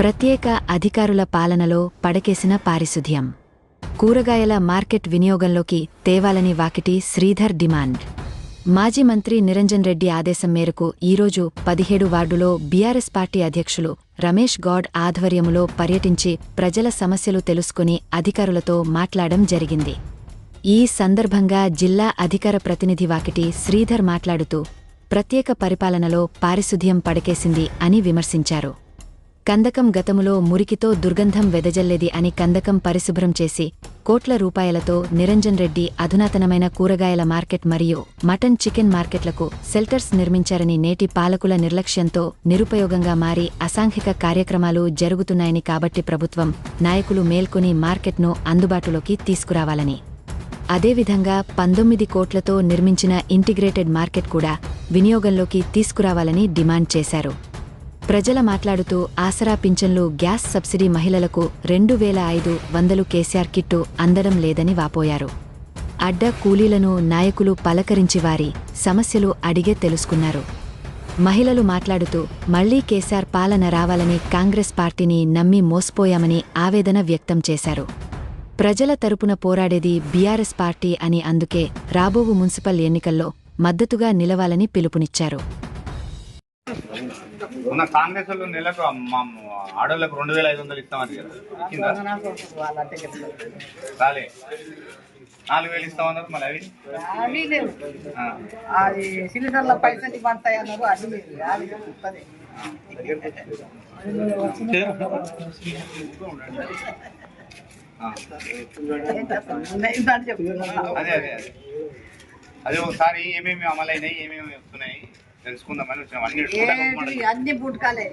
ప్రత్యేక అధికారుల పాలనలో పడకేసిన పారిశుధ్యం. కూరగాయల మార్కెట్ వినియోగంలోకి తేవాలని వాకిటి శ్రీధర్ డిమాండ్. మాజీ మంత్రి నిరంజన్ రెడ్డి ఆదేశం మేరకు ఈరోజు పదిహేడు వార్డులో బీఆర్ఎస్ పార్టీ అధ్యక్షులు రమేష్ గౌడ్ ఆధ్వర్యములో పర్యటించి ప్రజల సమస్యలు తెలుసుకుని అధికారులతో మాట్లాడడం జరిగింది. ఈ సందర్భంగా జిల్లా అధికార ప్రతినిధి వాకిటి శ్రీధర్ మాట్లాడుతూ ప్రత్యేక పరిపాలనలో పారిశుధ్యం పడకేసింది అని విమర్శించారు. కందకం గతములో మురికితో దుర్గంధం వెదజల్లేది అని కందకం పరిశుభ్రం చేసి కోట్ల రూపాయలతో నిరంజన్ రెడ్డి అధునాతనమైన కూరగాయల మార్కెట్ మరియు మటన్ చికెన్ మార్కెట్లకు సెల్టర్స్ నిర్మించారని నేటి పాలకుల నిర్లక్ష్యంతో నిరుపయోగంగా మారి అసాంఘిక కార్యక్రమాలు జరుగుతున్నాయని కాబట్టి ప్రభుత్వం నాయకులు మేల్కొని మార్కెట్ను అందుబాటులోకి తీసుకురావాలని. అదేవిధంగా పంతొమ్మిది కోట్లతో నిర్మించిన ఇంటిగ్రేటెడ్ మార్కెట్ కూడా వినియోగంలోకి తీసుకురావాలని డిమాండ్ చేశారు. ప్రజల మాట్లాడుతూ ఆసరా పింఛన్లు గ్యాస్ సబ్సిడీ మహిళలకు రెండు వేల ఐదు వందలు కేసీఆర్ కిట్టు అందడం లేదని వాపోయారు. అడ్డ కూలీలను నాయకులు పలకరించి వారి సమస్యలు అడిగే తెలుసుకున్నారు. మహిళలు మాట్లాడుతూ మళ్ళీ కేసీఆర్ పాలన రావాలని కాంగ్రెస్ పార్టీని నమ్మి మోసపోయామని ఆవేదన వ్యక్తం చేశారు. ప్రజల తరపున పోరాడేది బీఆర్ఎస్ పార్టీ అని అందుకే రాబోవు మున్సిపల్ ఎన్నికల్లో మద్దతుగా నిలవాలని పిలుపునిచ్చారు. ఉన్న కాంగ్రెస్ వాళ్ళు నెలకు మా ఆడవాళ్ళకు రెండు వేల ఐదు వందలు ఇస్తామని రాలే. నాలుగు వేలు ఇస్తామన్నారు మళ్ళీ అవి? అవి లేవు. ఆ. అది సిలిండర్ల పైసలు ఇవ్వంతాయి అన్నారు లేదు. అదే అదే అదే. అదే ఒకసారి ఏమేమి అమలైనాయి ఏమేమి వస్తున్నాయి? తెలుసుకుందామని వచ్చినాం అన్ని ఏంటి అన్ని బుట్కాలే?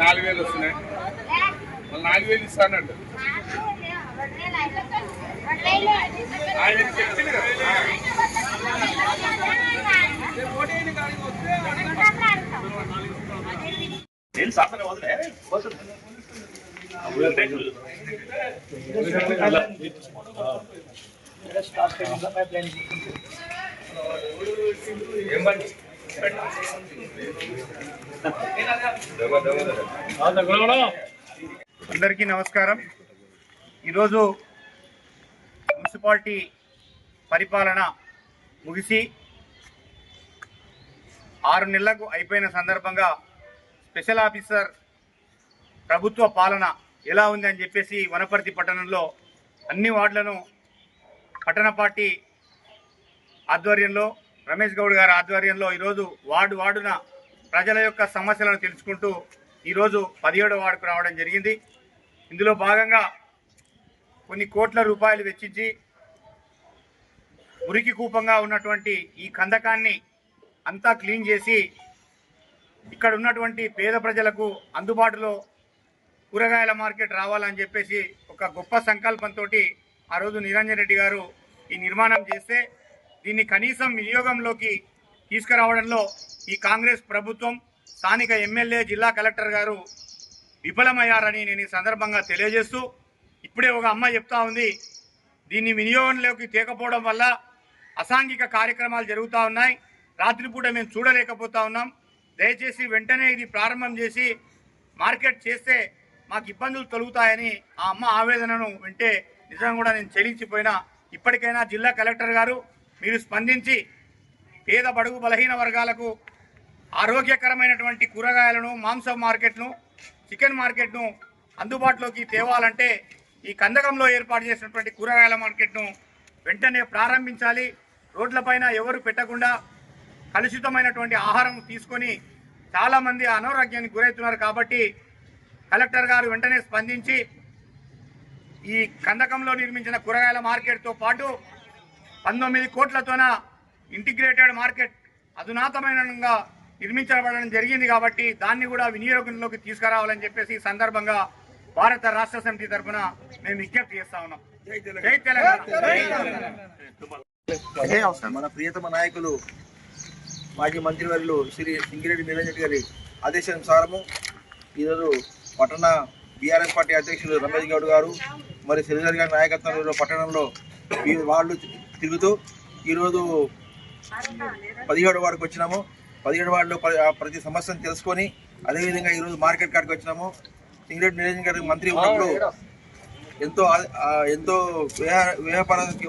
నాలుగు వేలు వస్తున్నాయి. మళ్ళీ నాలుగు వేలు ఇస్తానంట ఆయన చెప్పింది కదా. అందరికీ నమస్కారం. ఈరోజు మున్సిపాలిటీ పరిపాలన ముగిసి ఆరు నెలలకు అయిపోయిన సందర్భంగా స్పెషల్ ఆఫీసర్ ప్రభుత్వ పాలన ఎలా ఉంది అని చెప్పేసి వనపర్తి పట్టణంలో అన్ని వార్డులను పట్టణ పార్టీ ఆధ్వర్యంలో రమేష్ గౌడ్ గారి ఆధ్వర్యంలో ఈరోజు వార్డు వార్డున ప్రజల యొక్క సమస్యలను తెలుసుకుంటూ ఈరోజు పదిహేడో వార్డుకు రావడం జరిగింది. ఇందులో భాగంగా కొన్ని కోట్ల రూపాయలు వెచ్చించి మురికి కూపంగా ఉన్నటువంటి ఈ కందకాన్ని అంతా క్లీన్ చేసి ఇక్కడ ఉన్నటువంటి పేద ప్రజలకు అందుబాటులో కూరగాయల మార్కెట్ రావాలని చెప్పేసి ఒక గొప్ప సంకల్పంతో ఆ రోజు నిరంజన్ రెడ్డి గారు ఈ నిర్మాణం చేస్తే దీన్ని కనీసం వినియోగంలోకి తీసుకురావడంలో ఈ కాంగ్రెస్ ప్రభుత్వం స్థానిక ఎమ్మెల్యే జిల్లా కలెక్టర్ గారు విఫలమయ్యారని నేను ఈ సందర్భంగా తెలియజేస్తూ ఇప్పుడే ఒక అమ్మ చెప్తా ఉంది. దీన్ని వినియోగంలోకి తేకపోవడం వల్ల అసాంఘిక కార్యక్రమాలు జరుగుతూ ఉన్నాయి. రాత్రిపూట మేము చూడలేకపోతా ఉన్నాం. దయచేసి వెంటనే ఇది ప్రారంభం చేసి మార్కెట్ చేస్తే మాకు ఇబ్బందులు తొలుగుతాయని ఆ అమ్మ ఆవేదనను వింటే నిజంగా కూడా నేను చెల్లించిపోయినా ఇప్పటికైనా జిల్లా కలెక్టర్ గారు మీరు స్పందించి పేద బడుగు బలహీన వర్గాలకు ఆరోగ్యకరమైనటువంటి కూరగాయలను మాంసం మార్కెట్ను చికెన్ మార్కెట్ను అందుబాటులోకి తేవాలంటే ఈ కందకంలో ఏర్పాటు చేసినటువంటి కూరగాయల మార్కెట్ను వెంటనే ప్రారంభించాలి. రోడ్లపైన ఎవరు పెట్టకుండా కలుషితమైనటువంటి ఆహారం తీసుకొని చాలామంది అనారోగ్యానికి గురవుతున్నారు కాబట్టి కలెక్టర్ గారు వెంటనే స్పందించి ఈ కందకంలో నిర్మించిన కూరగాయల మార్కెట్తో పాటు పంతొమ్మిది కోట్లతోన ఇంటిగ్రేటెడ్ మార్కెట్ అధునాతనంగా నిర్మించబడడం జరిగింది కాబట్టి దాన్ని కూడా వినియోగంలోకి తీసుకురావాలని చెప్పేసి ఈ సందర్భంగా భారత రాష్ట్ర సమితి తరఫున మేము విజ్ఞప్తి చేస్తా ఉన్నాం. జై తెలంగాణ. మన ప్రియతమ నాయకులు మాజీ మంత్రివర్యులు శ్రీ సింగిరెడ్డి నిరంజన్ గారి ఆదేశానుసారము ఈరోజు పట్టణ బీఆర్ఎస్ పార్టీ అధ్యక్షులు రమేష్ గౌడ్ గారు మరి శ్రీధర్ గారి నాయకత్వంలో పట్టణంలో వాళ్ళు తిరుగుతూ ఈరోజు పదిహేడు వార్డుకు వచ్చినాము. పదిహేడు వార్డులో ప్రతి సమస్యను తెలుసుకొని అదేవిధంగా ఈరోజు మార్కెట్ కాడికి వచ్చినాము. సింగరెడ్డి నిరంజన్ గారికి మంత్రి ఉన్నప్పుడు ఎంతో ఎంతో వ్యాపారానికి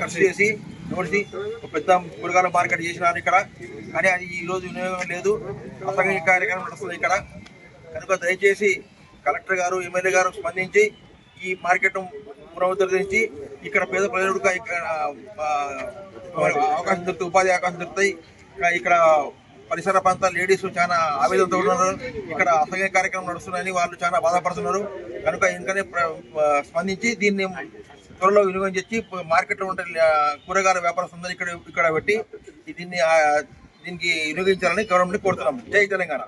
ఖర్చు చేసి నోడిసి ఒక పెద్ద కూరగాయల మార్కెట్ చేసినారు ఇక్కడ. కానీ అది ఈ రోజు వినియోగం లేదు. అసలు కార్యక్రమం నడుస్తుంది ఇక్కడ. కనుక దయచేసి కలెక్టర్ గారు ఎమ్మెల్యే గారు స్పందించి ఈ మార్కెట్ పునరుద్ధరించి ఇక్కడ పేద ప్రజలకు ఇక్కడ అవకాశం దొరుకుతాయి ఉపాధి అవకాశం దొరుకుతాయి. ఇక్కడ పరిసర ప్రాంతాల లేడీస్ చాలా ఆవేదనతో ఉన్నారు. ఇక్కడ అసహ్య కార్యక్రమం నడుస్తున్నాయని వాళ్ళు చాలా బాధపడుతున్నారు. కనుక ఇంకనే స్పందించి దీన్ని త్వరలో వినియోగం చేసి మార్కెట్లో ఉండే ఆ, కూరగాయల వ్యాపారస్తులందరూ ఇక్కడ ఇక్కడ పెట్టి దీన్ని ఆ, దీనికి వినియోగించాలని గవర్నమెంట్ కోరుతున్నాం జై తెలంగాణ.